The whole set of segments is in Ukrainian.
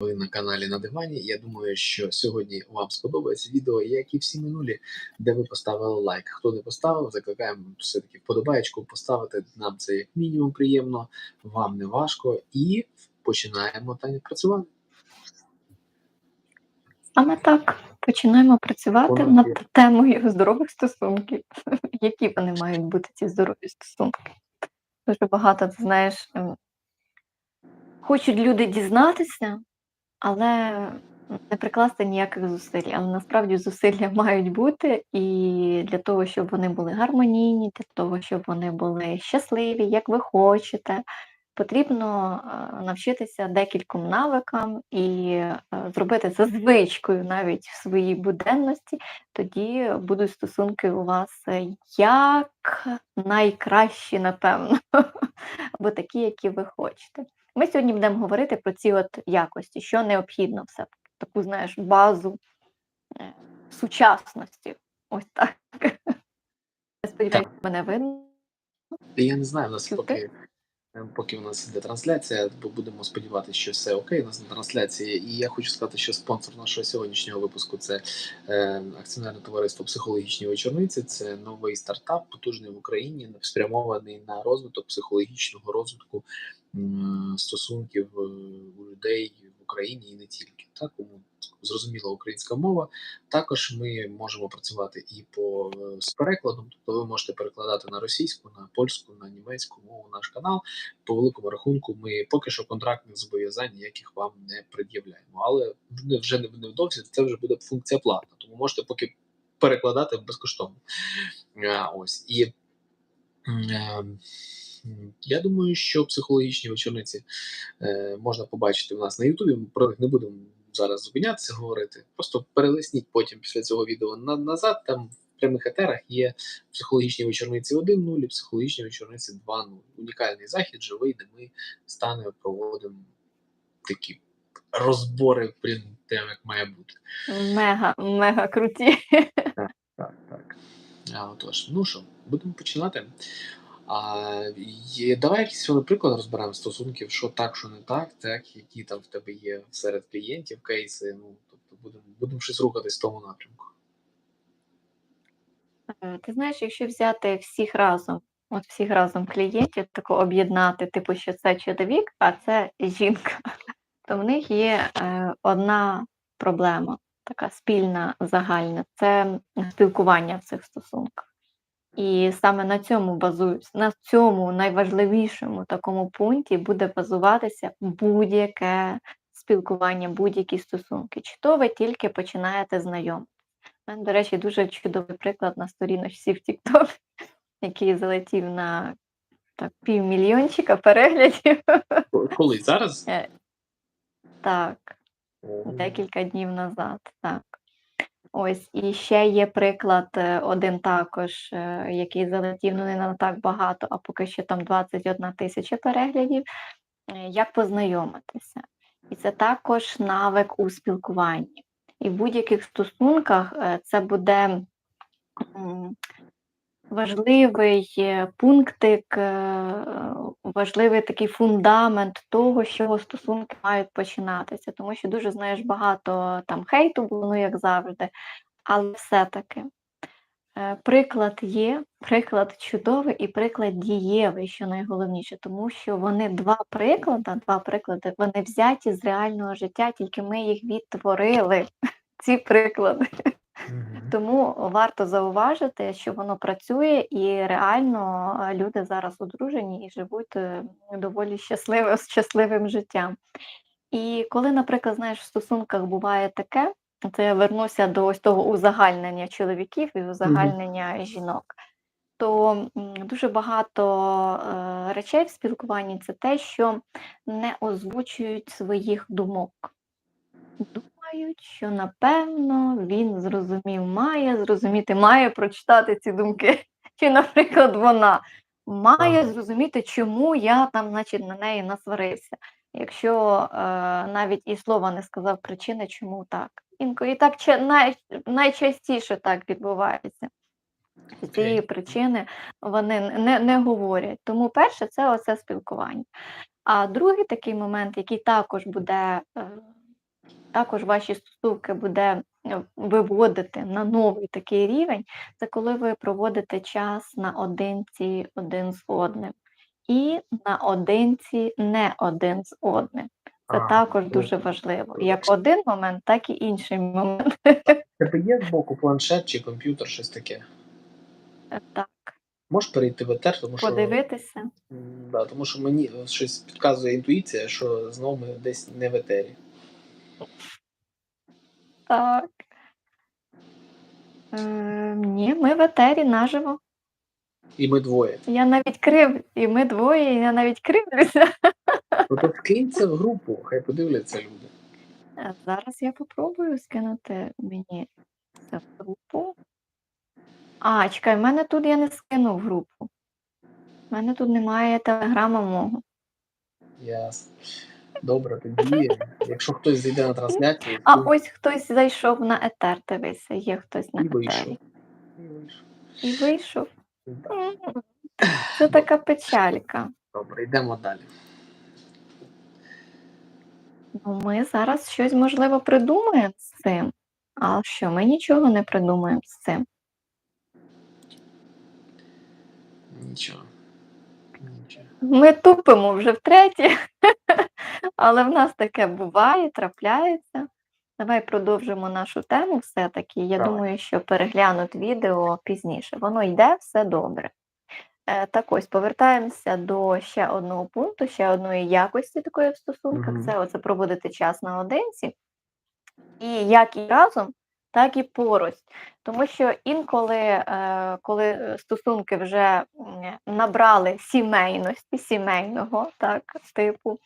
Ви на каналі на дивані. Я думаю, що сьогодні вам сподобається відео, як і всі минулі, де ви поставили лайк. Хто не поставив, закликаємо все-таки вподобаєчку поставити. Нам це як мінімум приємно, вам не важко. І починаємо та працювати. Саме так починаємо працювати Понад над є. темою здорових стосунків. Які вони мають бути ці здорові стосунки? Дуже багато, ти знаєш, ем, хочуть люди дізнатися, але не прикласти ніяких зусиль. Але насправді зусилля мають бути і для того, щоб вони були гармонійні, для того, щоб вони були щасливі, як ви хочете. Потрібно е, навчитися декільком навикам і е, зробити це звичкою навіть в своїй буденності, тоді будуть стосунки у вас е, як найкращі, напевно, або такі, які ви хочете. Ми сьогодні будемо говорити про ці от якості, що необхідно все таку, знаєш, базу е, сучасності. Ось так. Я сподіваюся, мене видно. Я не знаю, у нас Чути? Поки. Поки у нас іде трансляція, бо будемо сподіватися, що все окей у нас на трансляції. І я хочу сказати, що спонсор нашого сьогоднішнього випуску це е, акціонерне товариство психологічні вечорниці. Це новий стартап, потужний в Україні, спрямований на розвиток психологічного розвитку м, стосунків е, у людей в Україні і не тільки. Так, кому зрозуміла українська мова. Також ми можемо працювати і по е, з перекладом, тобто ви можете перекладати на російську, на польську, на німецьку мову наш канал. По великому рахунку, ми поки що контрактних зобов'язань ніяких вам не пред'являємо. Але вже не невдовзі це вже буде функція платна, тому можете поки перекладати безкоштовно. А, ось і. е, Я думаю, що психологічні вечорниці е, можна побачити у нас на Ютубі. Ми про них не будемо зараз зупинятися, говорити. Просто перелисніть потім після цього відео на, назад. Там в прямих етерах є психологічні вечорниці 1.0 і психологічні вечорниці 2.0. Унікальний захід, живий, де ми стане проводимо такі розбори, блін, прям як має бути. Мега, мега круті. Так, так. А, отож, ну що, будемо починати. А, є, давай якийсь приклад розберемо стосунків, що так, що не так, так, які там в тебе є серед клієнтів кейси. Ну, тобто будемо будемо щось рухатись в тому напрямку. Е, Ти знаєш, якщо взяти всіх разом, от всіх разом клієнтів, тако об'єднати, типу, що це чоловік, а це жінка, то в них є е, одна проблема, така спільна, загальна це спілкування в цих стосунках. І саме на цьому базуюсь, на цьому найважливішому такому пункті буде базуватися будь-яке спілкування, будь-які стосунки. Чи то ви тільки починаєте знайомитися. У мене, до речі, дуже чудовий приклад на сторіночці в TikTok, який залетів на так, півмільйончика переглядів. Коли зараз? Е, Так, декілька днів назад. Так. Ось, і ще є приклад е, один також, е, який залетів ну, не на так багато, а поки що там 21 тисяча переглядів. е, Як познайомитися? І це також навик у спілкуванні. І в будь-яких стосунках це буде важливий е, пунктик, е, важливий такий фундамент того, з чого стосунки мають починатися. Тому що дуже знаєш багато там хейту було, ну як завжди, але все-таки. е, Приклад є, приклад чудовий і приклад дієвий, що найголовніше, тому що вони два приклади, два приклади, вони взяті з реального життя, тільки ми їх відтворили, ці приклади. Тому варто зауважити, що воно працює, і реально люди зараз одружені і живуть е, доволі щасливим, щасливим життям. І коли, наприклад, знаєш, в стосунках буває таке, це я вернуся до ось того узагальнення чоловіків і узагальнення жінок, то дуже багато е, речей в спілкуванні це те, що не озвучують своїх думок. Думають, що напевно він зрозумів, має зрозуміти, має прочитати ці думки. Чи, наприклад, вона має зрозуміти, чому я там, значить, на неї насварився. Якщо е, навіть і слова не сказав причини, чому так. Інколи і так най, найчастіше так відбувається. З цієї причини вони не, не говорять. Тому перше це оце спілкування. А другий такий момент, який також буде е, також ваші стосунки буде е, виводити на новий такий рівень, це коли ви проводите час наодинці один з одним. І наодинці не один з одним. Це А, також ну, дуже важливо. Як один момент, так і інший момент. Тебе є збоку планшет чи комп'ютер, щось таке. Так, Можеш перейти в етер, тому що, подивитися. да, тому що мені щось підказує інтуїція, що знову ми десь не в етері. Так. Е, ні, ми в етері наживо. І ми двоє. Я навіть крив, і ми двоє, і я навіть кривлюся. Ну то вкинься в групу, хай подивляться люди. Е, Зараз я попробую скинути мені це в групу. А, чекай, в мене тут я не скинув в групу. У мене тут немає телеграма мого. Ясно. Добре, тоді, якщо хтось зайде на трансляцію, А то ось хтось зайшов на етер, дивися, є хтось на і вийшов. етері. І вийшов. І вийшов. Да. М, Це така печалька. Добре, йдемо далі. Ну, ми зараз щось можливо придумаємо з цим. А що, ми нічого не придумаємо з цим. Нічого. Нічого. Ми тупимо вже втретє, але в нас таке буває, трапляється. Давай продовжимо нашу тему все-таки. Я Давай. думаю, що переглянуть відео пізніше. Воно йде все добре. Е, Так ось повертаємося до ще одного пункту, ще одної якості такої в стосунках. Мгм. Це оце проводити час наодинці. І як і разом, так і порознь. Тому що інколи, е, коли е, стосунки вже набрали сімейності, сімейного так, типу,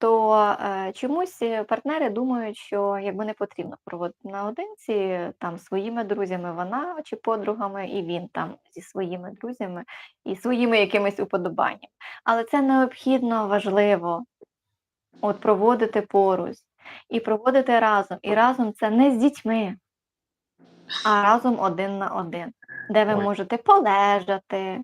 то е, чомусь е, партнери думають, що якби не потрібно проводити наодинці там своїми друзями, вона чи подругами, і він там зі своїми друзями і своїми якимись уподобаннями. Але це необхідно важливо от проводити поруч і проводити разом. І разом це не з дітьми, а разом один на один, де ви Ой. можете полежати,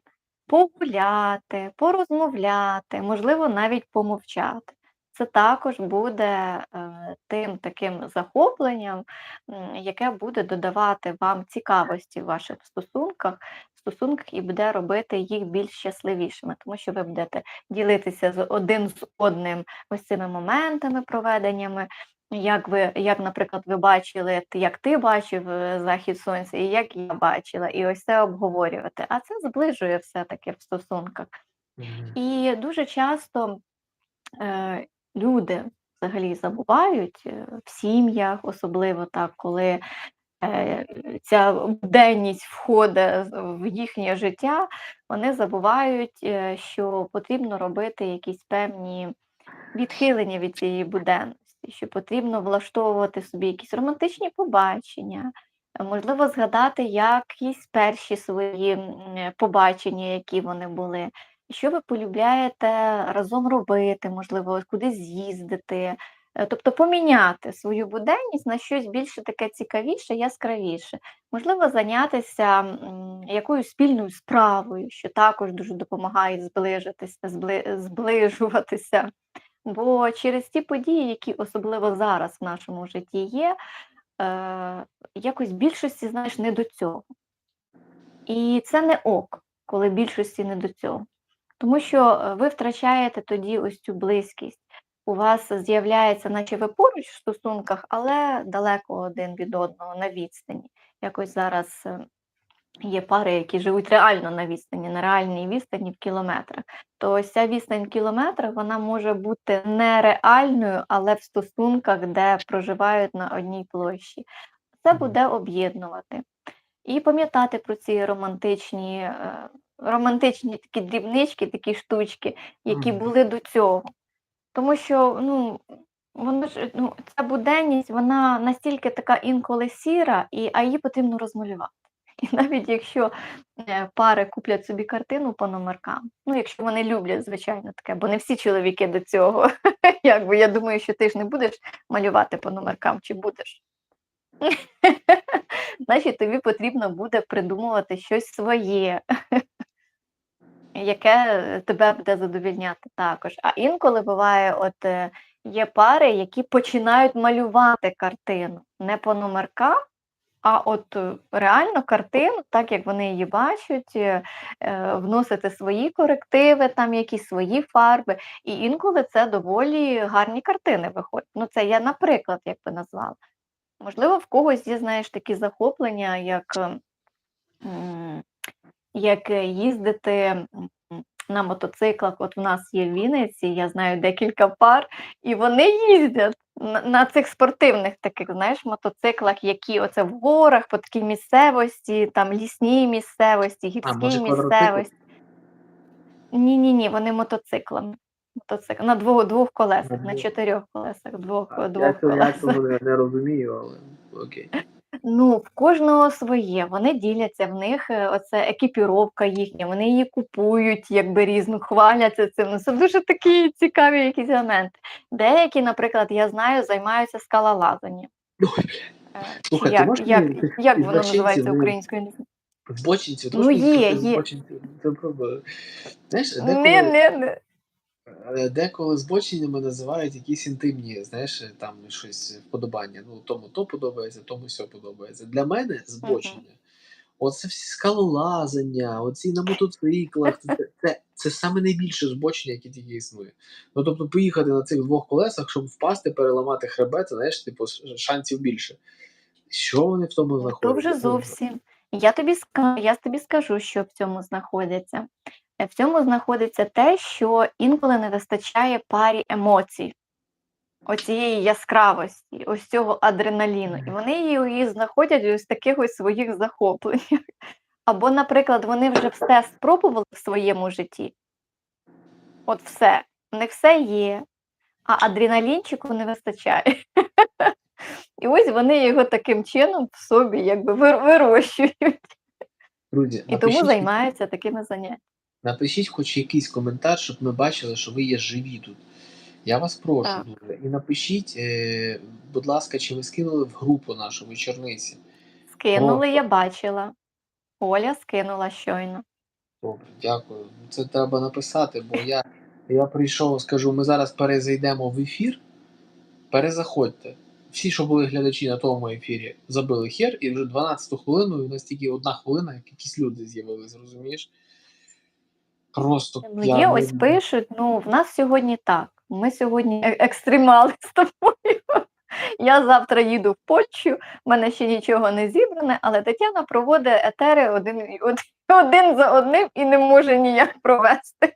погуляти, порозмовляти, можливо, навіть помовчати. Це також буде е, тим таким захопленням, яке буде додавати вам цікавості в ваших стосунках, стосунках і буде робити їх більш щасливішими, тому що ви будете ділитися з один з одним ось цими моментами, проведеннями. Як ви, як, наприклад, ви бачили, як ти бачив е, захід сонця, і як я бачила, і ось це обговорювати. А це зближує все-таки в стосунках. Мгм. І дуже часто е, люди взагалі забувають е, в сім'ях, особливо так, коли е, ця буденність входить в їхнє життя, вони забувають, е, що потрібно робити якісь певні відхилення від цієї буденності, що потрібно влаштовувати собі якісь романтичні побачення, можливо, згадати якісь перші свої побачення, які вони були. Що ви полюбляєте разом робити, можливо, кудись з'їздити, е, тобто поміняти свою буденність на щось більше таке цікавіше, яскравіше. Можливо, зайнятися якоюсь спільною справою, що також дуже допомагає зближитися, збли- зближуватися. Бо через ті події, які особливо зараз в нашому житті є, е, якось більшості, знаєш, не до цього. І це не ок, коли більшості не до цього. Тому що е, ви втрачаєте тоді ось цю близькість. У вас з'являється, наче ви поруч в стосунках, але далеко один від одного на відстані. Якось зараз е, є пари, які живуть реально на відстані, на реальній відстані в кілометрах. То ось ця відстань в кілометрах вона може бути нереальною, але в стосунках, де проживають на одній площі. Це буде об'єднувати. І пам'ятати про ці романтичні, е, романтичні такі дрібнички, такі штучки, які були до цього. Тому що ну, воно ж, ну, ця буденність, вона настільки така інколи сіра, і, а її потрібно розмалювати. І навіть якщо е, пари куплять собі картину по номеркам, ну якщо вони люблять, звичайно, таке, бо не всі чоловіки до цього. Якби я думаю, що ти ж не будеш малювати по номеркам, чи будеш? Значить, тобі потрібно буде придумувати щось своє, яке тебе буде задовільняти також. А інколи буває, от е, Є пари, які починають малювати картину не по номеркам, а от е, реально картину, так як вони її бачать, е, е, вносити свої корективи, там якісь свої фарби. І інколи це доволі гарні картини виходять. Ну, це я, наприклад, як би назвала. Можливо, в когось є, знаєш, такі захоплення, як, ем, як е, їздити на мотоциклах. От в нас є в Вінниці, я знаю декілька пар, і вони їздять на, цих спортивних таких, знаєш, мотоциклах, які оце в горах, по такій місцевості, там лісній місцевості, гірській місцевості. Ні, ні, ні, вони мотоциклами. Мотоцикл на двох, двох колесах, на чотирьох колесах, двох, А, двох я колесах. цього не, не розумію, але окей. Ну, в кожного своє. Вони діляться, в них е, оце екіпіровка їхня, вони її купують, якби різну, хваляться цим. Ну, Це дуже такі цікаві якісь елементи. Деякі, наприклад, я знаю, займаються скалолазанням. Е, Слухай, ти як, можеш як, мені як воно злочинців, називається ну, українською? не знаю. Збочинці, Ну, є, є. збочинці. Це правда. Знаєш, деколи, не, не. е, деколи збоченнями називають якісь інтимні, знаєш, там щось вподобання. Ну, тому то подобається, тому сьо подобається. Для мене збочення. Оце всі скалолазання, оці на мотоциклах, це, це, це, саме найбільше збочення, яке тільки існує. Ну тобто поїхати на цих двох колесах, щоб впасти, переламати хребет, знаєш, типу, шансів більше. Що вони в тому Ну, знаходять? То вже зовсім. Я тобі скажу, я тобі скажу, що в цьому знаходиться. Е, В цьому знаходиться те, що інколи не вистачає парі емоцій, оцієї яскравості, ось цього адреналіну. І вони її, знаходять ось таких ось своїх захопленнях. Або, наприклад, вони вже все спробували в своєму житті. От все, в них все є, а адреналінчику не вистачає. І ось вони його таким чином в собі якби вирощують. Друзі, І тому займаються такими заняттями. Напишіть хоч якийсь коментар, щоб ми бачили, що ви є живі тут. Я вас прошу Так. дуже. І напишіть, е, будь ласка, чи ви скинули в групу нашу вечорниці. Скинули, О. я бачила. Оля скинула щойно. Добре, дякую. Це треба написати, бо я, я прийшов, скажу, ми зараз перезайдемо в ефір. Перезаходьте. Всі, що були глядачі на тому ефірі, забили хер, і вже 12 хвилину, і у нас тільки одна хвилина, як якісь люди з'явились, розумієш? Просто Ну, є, ось пишуть, ну, в нас сьогодні так. Ми сьогодні е- екстремали з тобою. Я завтра їду в Польщу, в мене ще нічого не зібране, але Тетяна проводить етери один, один за одним і не може ніяк провести.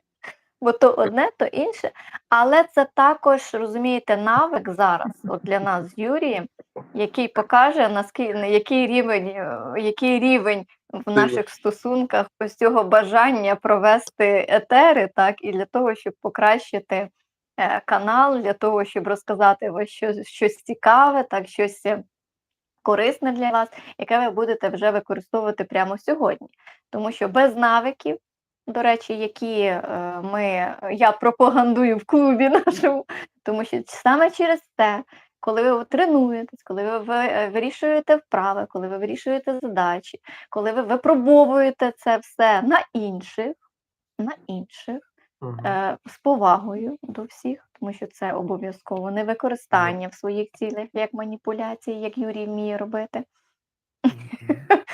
Бо то одне, то інше. Але це також, розумієте, навик зараз от для нас з Юрієм, який покаже, наскільки який рівень, е, який рівень в наших стосунках ось цього бажання провести етери, так, і для того, щоб покращити е, канал, для того, щоб розказати ось щось, щось цікаве, так, щось е, корисне для вас, яке ви будете вже використовувати прямо сьогодні. Тому що без навиків, до речі, які е, ми, я пропагандую в клубі нашому, тому що саме через те, коли ви тренуєтесь, коли ви е, вирішуєте вправи, коли ви вирішуєте задачі, коли ви випробовуєте це все на інших, на інших, Мгм. е, з повагою до всіх, тому що це обов'язково не використання в своїх цілях як маніпуляції, як Юрій вміє робити, Мгм.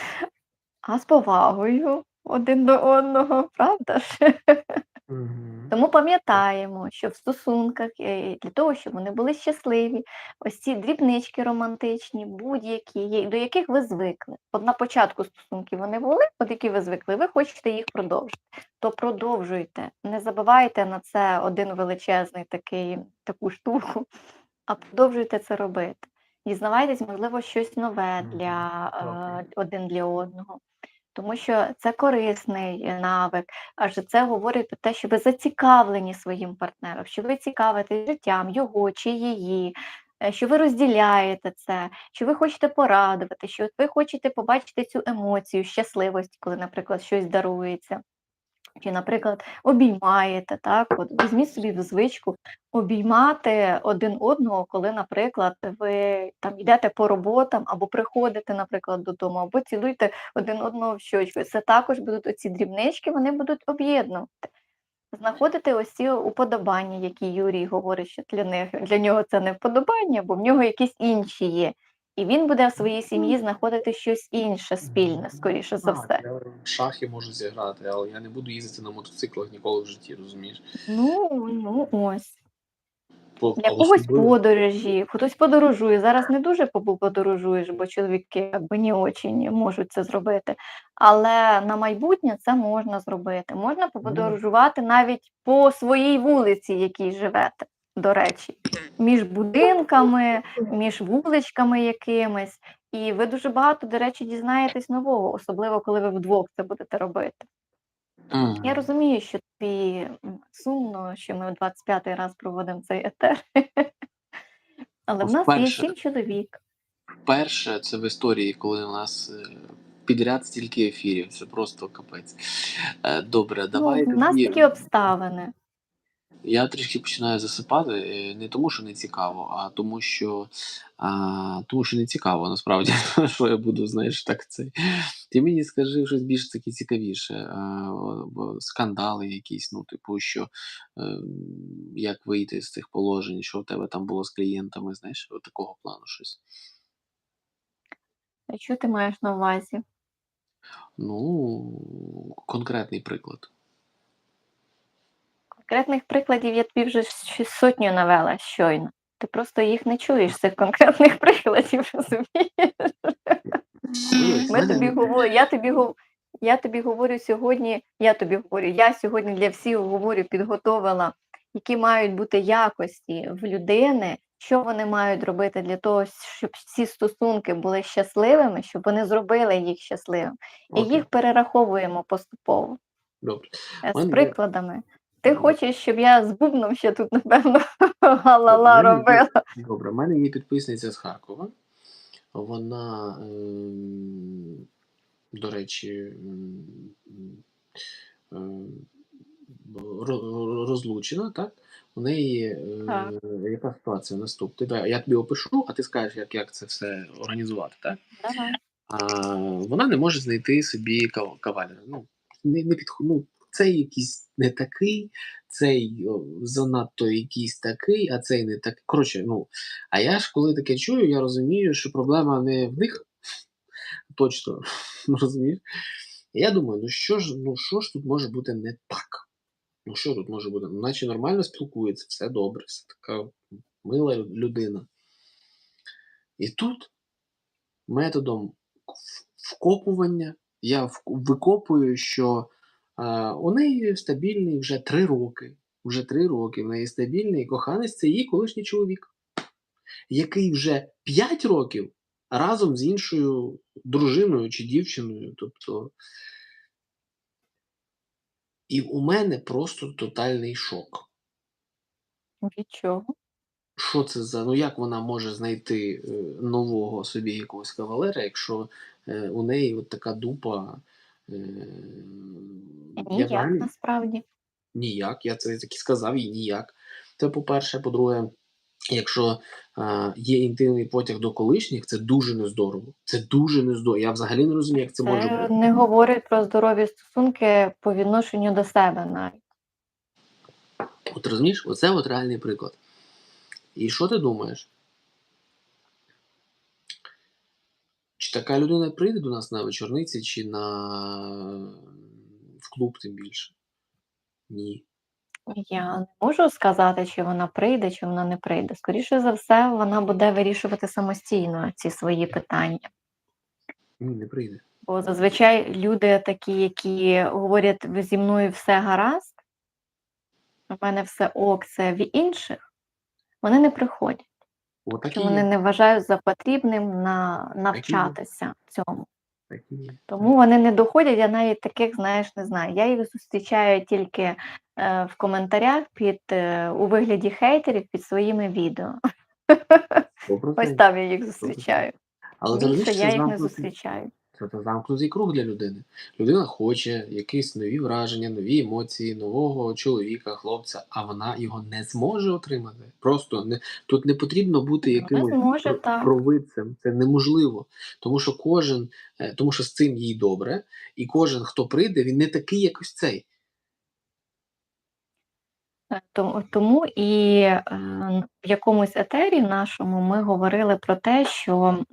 а з повагою один до одного, правда ж? Мгм. Тому пам'ятаємо, що в стосунках е, для того, щоб вони були щасливі, ось ці дрібнички романтичні, будь-які, є- до яких ви звикли. От на початку стосунків вони були, от які ви звикли, ви хочете їх продовжити, то продовжуйте. Не забивайте на це один величезний такий, таку штуку, а продовжуйте це робити. Дізнавайтесь, можливо, щось нове Мгм. для е, один для одного. Тому що це корисний е, навик, адже це говорить про те, що ви зацікавлені своїм партнером, що ви цікавитесь життям його чи її, е, що ви розділяєте це, що ви хочете порадувати, що ви хочете побачити цю емоцію щасливості, коли, наприклад, щось дарується. Чи, наприклад, обіймаєте, так? От візьміть собі в звичку обіймати один одного, коли, наприклад, ви там йдете по роботам або приходите, наприклад, додому, або цілуйте один одного в щочку. Це також будуть оці дрібнички, вони будуть об'єднувати. знаходити ось ці уподобання, які Юрій говорить, що для них для нього це не вподобання, бо в нього якісь інші є. І він буде в своїй сім'ї знаходити щось інше спільне, скоріше за все. я в шахи можу зіграти, але я не буду їздити на мотоциклах ніколи в житті, розумієш? Ну, ну ось. По- Для когось особливо- подорожі, хтось подорожує. Зараз не дуже подорожуєш, бо чоловіки якби не очень можуть це зробити. Але на майбутнє це можна зробити. Можна подорожувати навіть по своїй вулиці, якій живете, до речі, між будинками, між вуличками якимись. І ви дуже багато, до речі, дізнаєтесь нового, особливо коли ви вдвох це будете робити. Мгм. Я розумію, що тобі сумно, що ми в 25-й раз проводимо цей етер. Але в нас є сім чоловік. Перше, це в історії, коли у нас е, підряд стільки ефірів. Це просто капець. Е, Добре, давай. ну, в нас такі обставини. Я трішки починаю засипати е, не тому, що не цікаво, а тому, що а, тому, що не цікаво, насправді, що я буду, знаєш, так це. Ти мені скажи щось більш таке цікавіше. А, бо скандали якісь, ну, типу, що е, як вийти з цих положень, що в тебе там було з клієнтами, знаєш, от такого плану щось. А Що ти маєш на увазі? Ну, конкретний приклад. Конкретних прикладів я тобі вже сотню навела щойно. Ти просто їх не чуєш, цих конкретних прикладів, розумієш? Ми тобі говорю, я тобі гов- я тобі говорю сьогодні, я тобі говорю, я сьогодні для всіх говорю, підготовила, які мають бути якості в людини, що вони мають робити для того, щоб ці стосунки були щасливими, щоб вони зробили їх щасливими. І Окей, їх перераховуємо поступово Добре. е, з прикладами. Ти хочеш, щоб я з бубном ще тут, напевно, галала робила. Добре, в мене є підписниця з Харкова. Вона, ем, до речі, ем, ем, ро- розлучена, так? У неї е, Так. яка ситуація наступна? Я тобі опишу, а ти скажеш, як, як це все організувати, так? Давай. А, вона не може знайти собі кавалера. Ну, не, не підход... ну, цей якийсь не такий, цей занадто якийсь такий, а цей не такий. Коротше, ну, а я ж коли таке чую, я розумію, що проблема не в них точно. Розумієш? Я думаю, ну що ж, ну що ж тут може бути не так? Ну що тут може бути? Ну, наче нормально спілкується, все добре, все така мила людина. І тут методом вкопування я викопую, що у неї стабільний вже три роки. Вже три роки в неї стабільний коханець це її колишній чоловік, який вже 5 років разом з іншою дружиною чи дівчиною. Тобто. І у мене просто тотальний шок. Від чого? Що це за. Ну як вона може знайти е, нового собі якогось кавалера, якщо е, у неї от така дупа. Е, я Ніяк насправді. Ніяк, я це так і сказав, і ніяк. Це по-перше, по-друге, якщо е, є інтимний потяг до колишніх, це дуже нездорово. Це дуже нездорово. Я взагалі не розумію, як це, може бути. не говорить про здорові стосунки по відношенню до себе навіть. От розумієш, оце от реальний приклад. І що ти думаєш? Чи така людина прийде до нас на вечорниці, чи на в клуб тим більше? Ні. Я не можу сказати, чи вона прийде, чи вона не прийде. Скоріше за все, вона буде вирішувати самостійно ці свої питання. Ні, не прийде. Бо зазвичай люди такі, які говорять «Ви зі мною все гаразд, у мене все ок, це в інших, вони не приходять. Отак і Що вони є. не вважають за потрібним на навчатися цьому. Так і є. Тому вони не доходять, я навіть таких, знаєш, не знаю. Я їх зустрічаю тільки е, в коментарях під е, у вигляді хейтерів під своїми відео. Добре, Ось там я їх зустрічаю. Але Більше я їх не зустрічаю. Це замкнутий круг для людини. Людина хоче якісь нові враження, нові емоції, нового чоловіка, хлопця, а вона його не зможе отримати. Просто не тут не потрібно бути якимось зможе, про- провидцем. Це неможливо. Тому що кожен, е, тому що з цим їй добре, і кожен, хто прийде, він не такий, як ось цей. Е, тому і, е, в якомусь етері нашому ми говорили про те, що,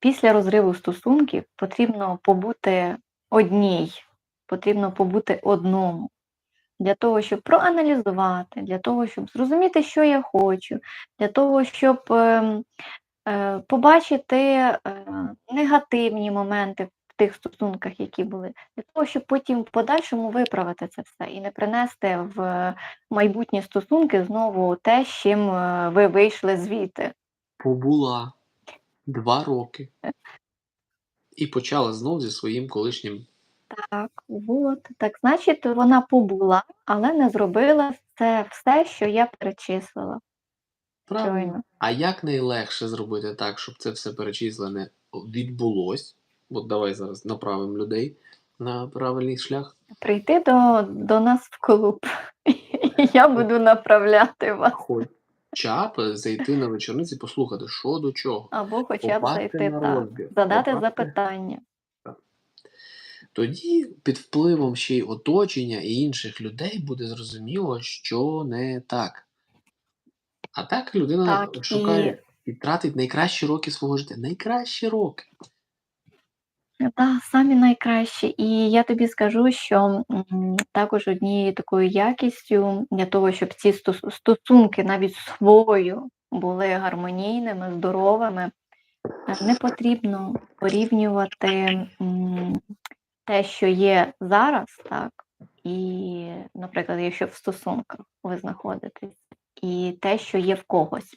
після розриву стосунків потрібно побути одній, потрібно побути одному. Для того, щоб проаналізувати, для того, щоб зрозуміти, що я хочу, для того, щоб, ем, е, побачити, негативні моменти в тих стосунках, які були, для того, щоб потім в подальшому виправити це все і не принести в майбутні стосунки знову те, з чим, е, ви вийшли звідти. Побула 2 роки. І почала знов зі своїм колишнім Так, от. Так значить, вона побула, але не зробила це все, що я перечислила. Правильно. Щойно. А як найлегше зробити так, щоб це все перечислене відбулось? От давай зараз направимо людей на правильний шлях. Прийти до до нас в клуб, і я буду направляти вас. Хоча б зайти на вечорниці, послухати, що до чого. Або хоча б зайти так, задати попасти. запитання. Тоді під впливом ще й оточення і інших людей буде зрозуміло, що не так. А так людина Так, шукає і тратить найкращі роки свого життя. Найкращі роки. Так, самі найкращі. І я тобі скажу, що також однією такою якістю для того, щоб ці стос- стосунки навіть свою були гармонійними, здоровими, е, не потрібно порівнювати те, що є зараз, так, і, наприклад, якщо в стосунках ви знаходитесь, і те, що є в когось.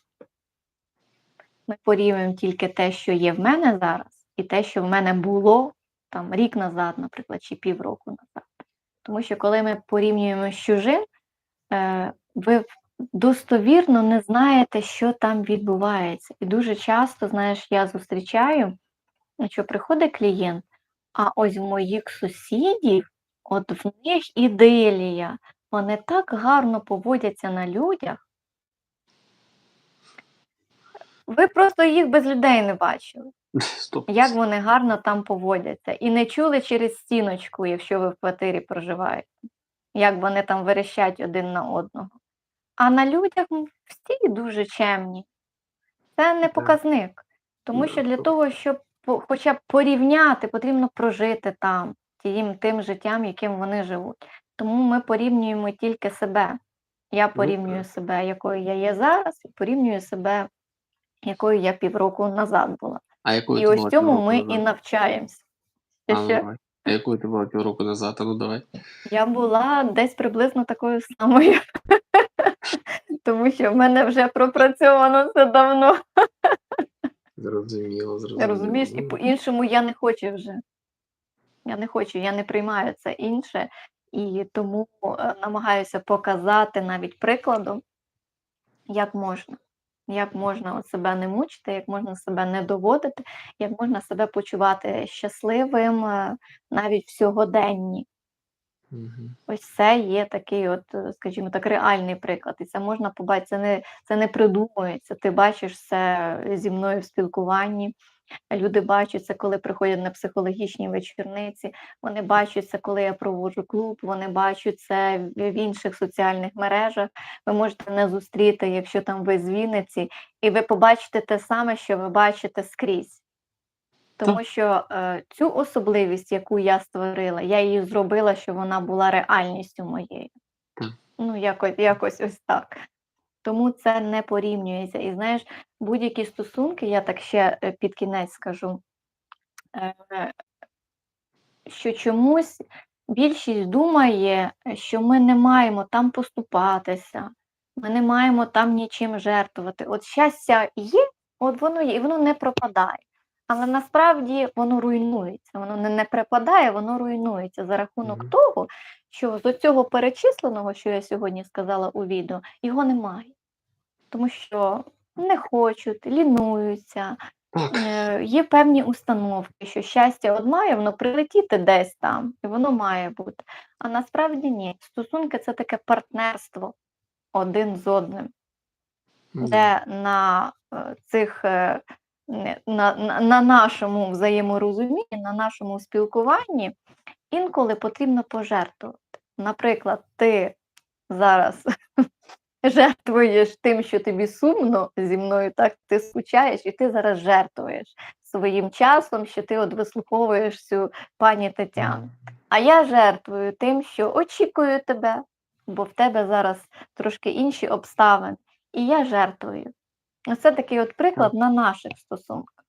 Ми порівнюємо тільки те, що є в мене зараз, і те, що в мене було там рік назад, наприклад, чи півроку назад. Тому що коли ми порівнюємо з чужим, е, ви достовірно не знаєте, що там відбувається. І дуже часто, знаєш, я зустрічаю, що приходить клієнт, а ось в моїх сусідів, от в них іделія, вони так гарно поводяться на людях. Ви просто їх без людей не бачили. Стоп. Як вони гарно там поводяться. І не чули через стіночку, якщо ви в квартирі проживаєте, як вони там верещать один на одного. А на людях всі дуже чемні. Це не показник. Тому що для Ну, того, щоб хоча б порівняти, потрібно прожити там тим, тим життям, яким вони живуть. Тому ми порівнюємо тільки себе. Я порівнюю себе, якою я є зараз, і порівнюю себе, якою я півроку назад була. А якою І ти ось була цьому півроку ми і назад? навчаємося. А, Ще ну, давай. А якою ти була півроку назад? А ну давай. я була десь приблизно такою самою. Тому що в мене вже пропрацьовано це давно. Зрозуміло, зрозуміло. Розумієш, і по-іншому я не хочу вже. Я не хочу, я не приймаю це інше, і тому е, намагаюся показати навіть прикладом, як можна. Як можна от себе не мучити, як можна себе не доводити, як можна себе почувати щасливим е, навіть в сьогоденні. Угу. Ось це є такий, от, е, скажімо так, реальний приклад. І це можна побачити, це не, це не придумується. Ти бачиш це зі мною в спілкуванні. Люди бачать це, коли приходять на психологічні вечірниці. Вони бачать це, коли я проводжу клуб. Вони бачать це в інших соціальних мережах. Ви можете не зустріти, якщо там ви з Вінниці, і ви побачите те саме, що ви бачите скрізь. Тому що е, цю особливість, яку я створила, я її зробила, щоб вона була реальністю моєю. Так. Ну, якось, якось ось так. Тому це не порівнюється. І знаєш, будь-які стосунки, я так ще е, під кінець скажу, е, що чомусь більшість думає, що ми не маємо там поступатися, ми не маємо там нічим жертвувати. От щастя є, от воно є, і воно не пропадає. Але насправді воно руйнується, воно не, не припадає, воно руйнується за рахунок Мгм. того, що з цього перечисленого, що я сьогодні сказала у відео, його немає. Тому що не хочуть, лінуються. Е, Є певні установки, що щастя от має воно прилетіти десь там, і воно має бути. А насправді ні. Стосунки це таке партнерство один з одним, Мгм. де на е, цих е, на, на, на нашому взаєморозумінні, на нашому спілкуванні інколи потрібно пожертвувати. Наприклад, ти зараз жертвуєш тим, що тобі сумно зі мною, так ти скучаєш, і ти зараз жертвуєш своїм часом, що ти от вислуховуєш цю пані Тетяну. А я жертвую тим, що очікую тебе, бо в тебе зараз трошки інші обставини, і я жертвую. Це такий от приклад на наших стосунках.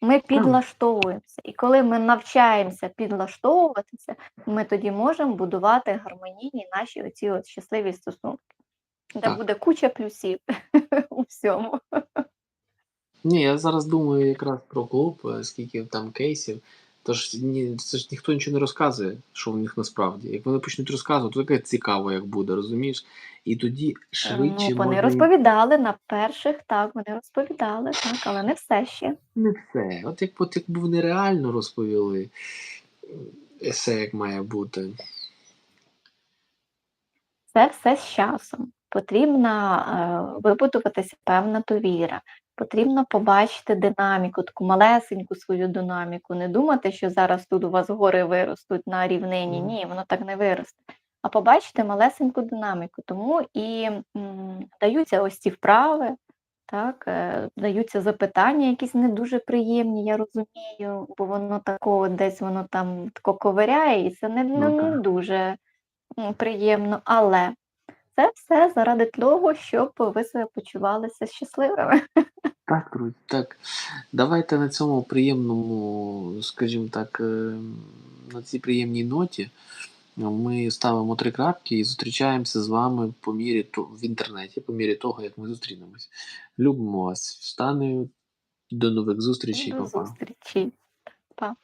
Ми підлаштовуємося, і коли ми навчаємося підлаштовуватися, ми тоді можемо будувати гармонійні наші оці от щасливі стосунки, де Так. буде куча плюсів у всьому. Ні, я зараз думаю якраз про клуб, е, скільки там кейсів. Тож ні, це ж ніхто нічого не розказує, що в них насправді. Як вони почнуть розказувати, то таке цікаво, як буде, розумієш? І тоді швидше ну, вони може... розповідали на перших, так, вони розповідали, так, але не все ще. Не все. От як от якби вони реально розповіли есе, як має бути. Це все з часом. Потрібна е, вибудуватися певна довіра. Потрібно побачити динаміку, таку малесеньку свою динаміку. Не думати, що зараз тут у вас гори виростуть на рівнині. Ні, воно так не виросте. А побачити малесеньку динаміку. Тому і м, даються ось ці вправи, так, е, даються запитання, якісь не дуже приємні, я розумію, бо воно такого десь воно там тако ковиряє, і це не, Ну, не, не дуже приємно. Але це все заради того, щоб ви себе почувалися щасливими. Так, друзі, так. Давайте на цьому приємному, скажімо так, е, на цій приємній ноті ми ставимо три крапки і зустрічаємося з вами по мірі в інтернеті, по мірі того, як ми зустрінемось. Любимо вас. Встанею. До нових зустрічей, До па-па. зустрічі. Па.